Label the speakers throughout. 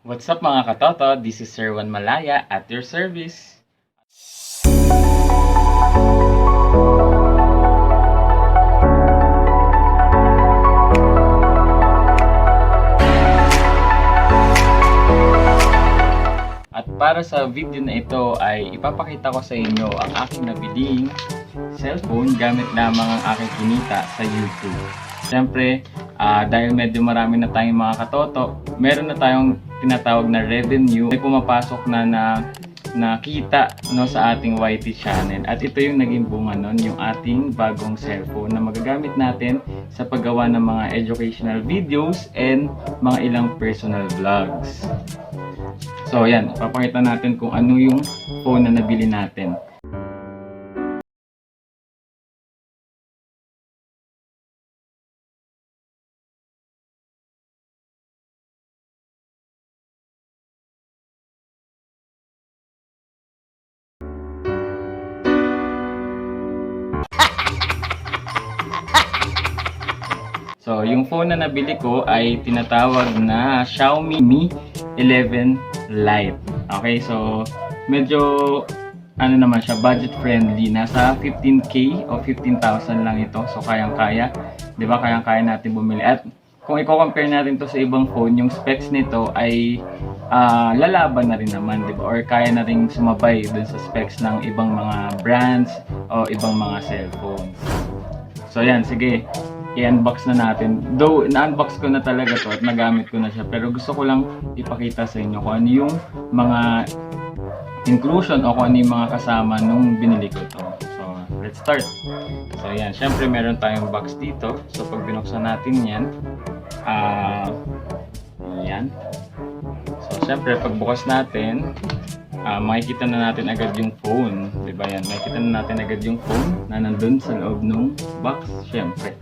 Speaker 1: What's up mga katoto? This is Sir Juan Malaya at your service. At para sa video na ito ay ipapakita ko sa inyo ang aking nabiling cellphone gamit lamang ang aking kinita sa YouTube. Siyempre, ah, dahil medyo marami na tayong mga katoto, meron na tayong tinatawag na revenue. May pumapasok na na nakita no sa ating YT channel at ito yung naging bunga nun yung ating bagong cellphone na magagamit natin sa paggawa ng mga educational videos and mga ilang personal vlogs. So yan, papakita natin kung ano yung phone na nabili natin. So, yung phone na nabili ko ay tinatawag na Xiaomi Mi 11 Lite. Okay, so medyo ano naman siya, budget friendly. Nasa 15k o 15,000 lang ito. So, kayang-kaya. 'Di ba Kayang-kaya natin bumili. At kung i-compare natin to sa ibang phone, yung specs nito ay ah, lalaban na rin naman, 'di ba? Or kaya na rin sumabay dun sa specs ng ibang mga brands o ibang mga cellphones. So yan, sige. I-unbox na natin. Though, na-unbox ko na talaga to at nagamit ko na siya. Pero gusto ko lang ipakita sa inyo kung ano yung mga inclusion o kung ano yung mga kasama nung binili ko to. So, let's start. So yan, syempre meron tayong box dito. So pag binuksan natin yan, ah, yan. So syempre pagbukas natin, ah, makikita na natin agad yung phone. Di ba yan? Makikita na natin agad yung phone na nandun sa loob ng box, syempre.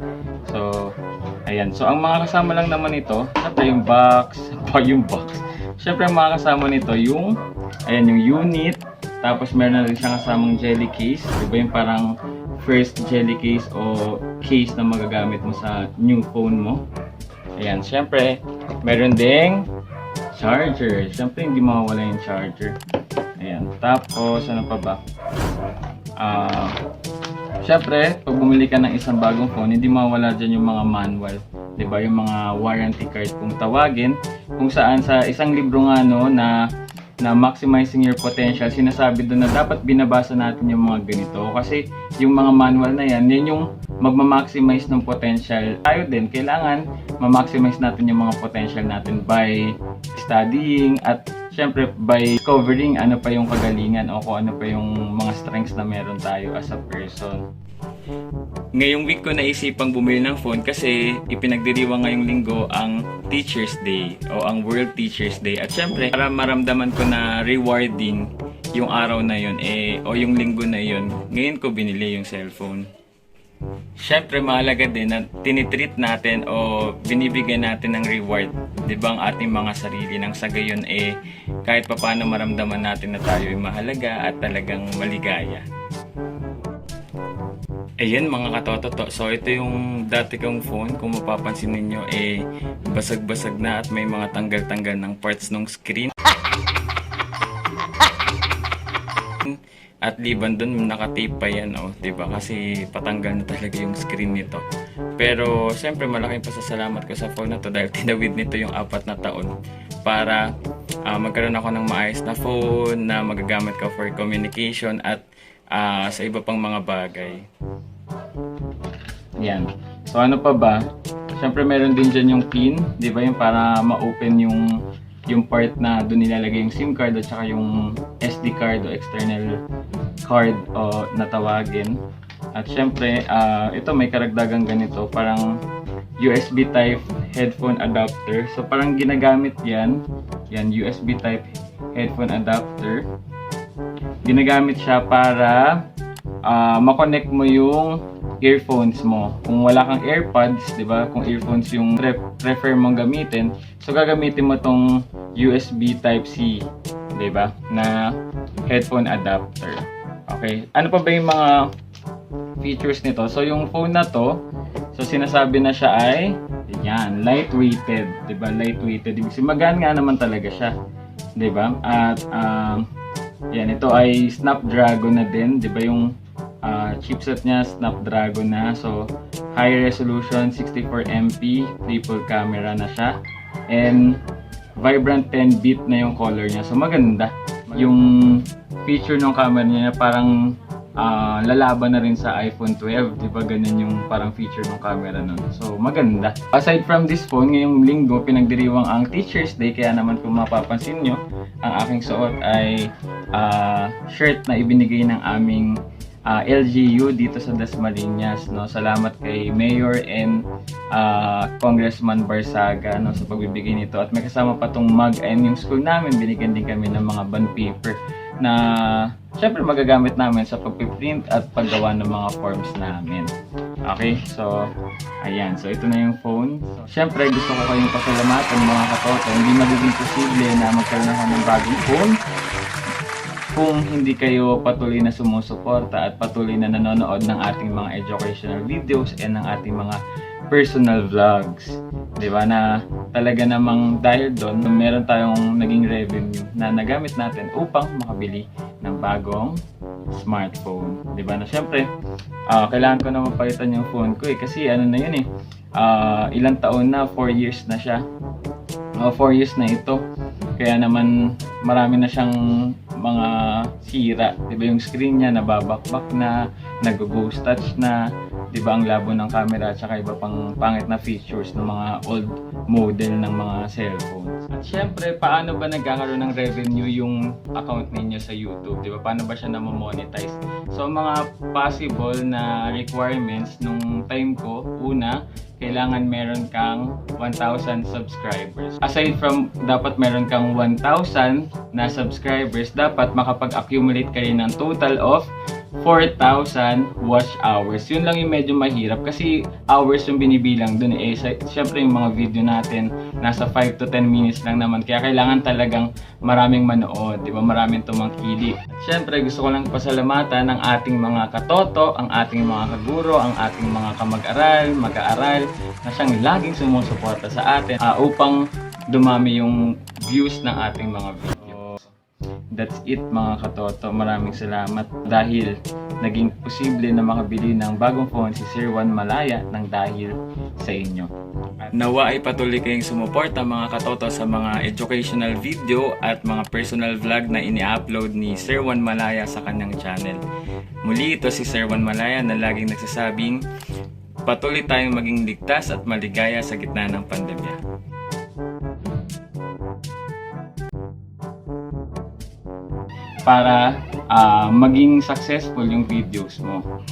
Speaker 1: So, ayan. So, ang mga kasama lang naman ito, syempre yung box, pa yung box. Syempre, ang mga kasama nito, yung, ayan, yung unit, tapos meron na rin siyang kasamang jelly case. Di ba yung parang first jelly case o case na magagamit mo sa new phone mo. Ayan, syempre, meron ding charger. Syempre, hindi mawawala yung charger. Ayan. Tapos, ano pa ba? Ah, syempre, pag bumili ka ng isang bagong phone, hindi mawawala dyan yung mga manual. ba Yung mga warranty card kung tawagin. Kung saan sa isang libro nga no, na na maximizing your potential, sinasabi doon na dapat binabasa natin yung mga ganito. Kasi yung mga manual na yan, yan yung magma-maximize ng potential. Tayo din, kailangan ma-maximize natin yung mga potential natin by studying at syempre by covering ano pa yung kagalingan o kung ano pa yung mga strengths na meron tayo as a person. Ngayong week ko naisipang bumili ng phone kasi ipinagdiriwang ngayong linggo ang Teacher's Day o ang World Teacher's Day. At syempre, para maramdaman ko na rewarding yung araw na yun eh, o yung linggo na yun, ngayon ko binili yung cellphone. Syempre mahalaga din na tinitreat natin o binibigyan natin ng reward, 'di ba ang ating mga sarili nang sa gayon eh kahit papaano maramdaman natin na tayo ay mahalaga at talagang maligaya. Ayan mga katototo, so ito yung dati kong phone, kung mapapansin ninyo eh basag-basag na at may mga tanggal-tanggal ng parts ng screen. At liban dun, nakatape pa yan, oh, ba? Kasi patanggal na talaga yung screen nito. Pero siyempre malaking pasasalamat ko sa phone na to dahil tinawid nito yung apat na taon para ah, magkaroon ako ng maayos na phone na magagamit ko for communication at ah, sa iba pang mga bagay. Yan. So ano pa ba? Siyempre meron din dyan yung pin, di ba yung para ma-open yung yung part na doon nilalagay yung SIM card at saka yung SD card o external card o natawagin. At syempre, ah, ito may karagdagang ganito, parang USB type headphone adapter. So parang ginagamit yan, yan USB type headphone adapter. Ginagamit siya para ah, makonect mo yung earphones mo. Kung wala kang AirPods, 'di ba? Kung earphones yung pre- prefer mong gamitin, so gagamitin mo tong USB type C, 'di ba? Na headphone adapter. Okay. Ano pa ba yung mga features nito? So yung phone na to, so sinasabi na siya ay Yan, lightweighted, 'di ba? Lightweighted. Ibig sabihin magaan nga naman talaga siya. 'Di ba? At um, yan ito ay Snapdragon na din, 'di ba yung ah, chipset niya Snapdragon na. So high resolution 64 MP, triple camera na siya. And vibrant 10 bit na yung color niya. So maganda. Yung feature ng camera niya parang ah, lalaban na rin sa iPhone 12. Di ba ganun yung parang feature ng camera nun. So maganda. Aside from this phone, ngayong linggo pinagdiriwang ang Teacher's Day. Kaya naman kung mapapansin nyo, ang aking suot ay ah, shirt na ibinigay ng aming ah, LGU dito sa Dasmariñas no? Salamat kay Mayor and ah, Congressman Barsaga no sa pagbibigay nito. At may kasama pa tong mug and yung school namin. Binigyan din kami ng mga bond paper na syempre magagamit namin sa pagpiprint at paggawa ng mga forms namin. Okay? So ayan. So ito na yung phone. So, syempre gusto ko kayong pasalamatan mga katoto hindi magiging posible na magkaroon ako ng bagong phone kung hindi kayo patuloy na sumusuporta at patuloy na nanonood ng ating mga educational videos and ng ating mga personal vlogs. 'Di ba na talaga namang dahil doon meron tayong naging revenue na nagamit natin upang makabili ng bagong smartphone. 'Di ba na syempre ah, kailangan ko na mapalitan yung phone ko eh kasi ano na yun eh ah, ilang taon na 4 years na siya. 4 years na ito. Kaya naman marami na siyang mga sira. 'Di ba yung screen niya nababakbak na, nag-ghost touch na, 'di ba ang labo ng camera at saka iba pang pangit na features ng mga old model ng mga cellphones. At syempre, paano ba nagkakaroon ng revenue yung account ninyo sa YouTube? 'Di ba? Paano ba siya na-monetize? So mga possible na requirements nung time ko, una, kailangan meron kang 1,000 subscribers. Aside from dapat meron kang 1,000 na subscribers, dapat makapag-accumulate ka rin ng total of 4,000 watch hours. Yun lang yung medyo mahirap kasi hours yung binibilang dun eh. Siyempre yung mga video natin nasa 5 to 10 minutes lang naman. Kaya kailangan talagang maraming manood, di ba? Maraming tumangkili. Siyempre gusto ko lang pasalamatan ang ating mga katoto, ang ating mga kaguro, ang ating mga kamag-aral, mag-aaral na siyang laging sumusuporta sa atin ah, upang dumami yung views ng ating mga video. That's it mga katoto. Maraming salamat dahil naging posible na makabili ng bagong phone si Sir Juan Malaya ng dahil sa inyo. At nawa ay patuloy kayong sumuporta mga katoto sa mga educational video at mga personal vlog na ini-upload ni Sir Juan Malaya sa kanyang channel. Muli ito si Sir Juan Malaya na laging nagsasabing patuloy tayong maging ligtas at maligaya sa gitna ng pandemya. Para ah, maging successful yung videos mo.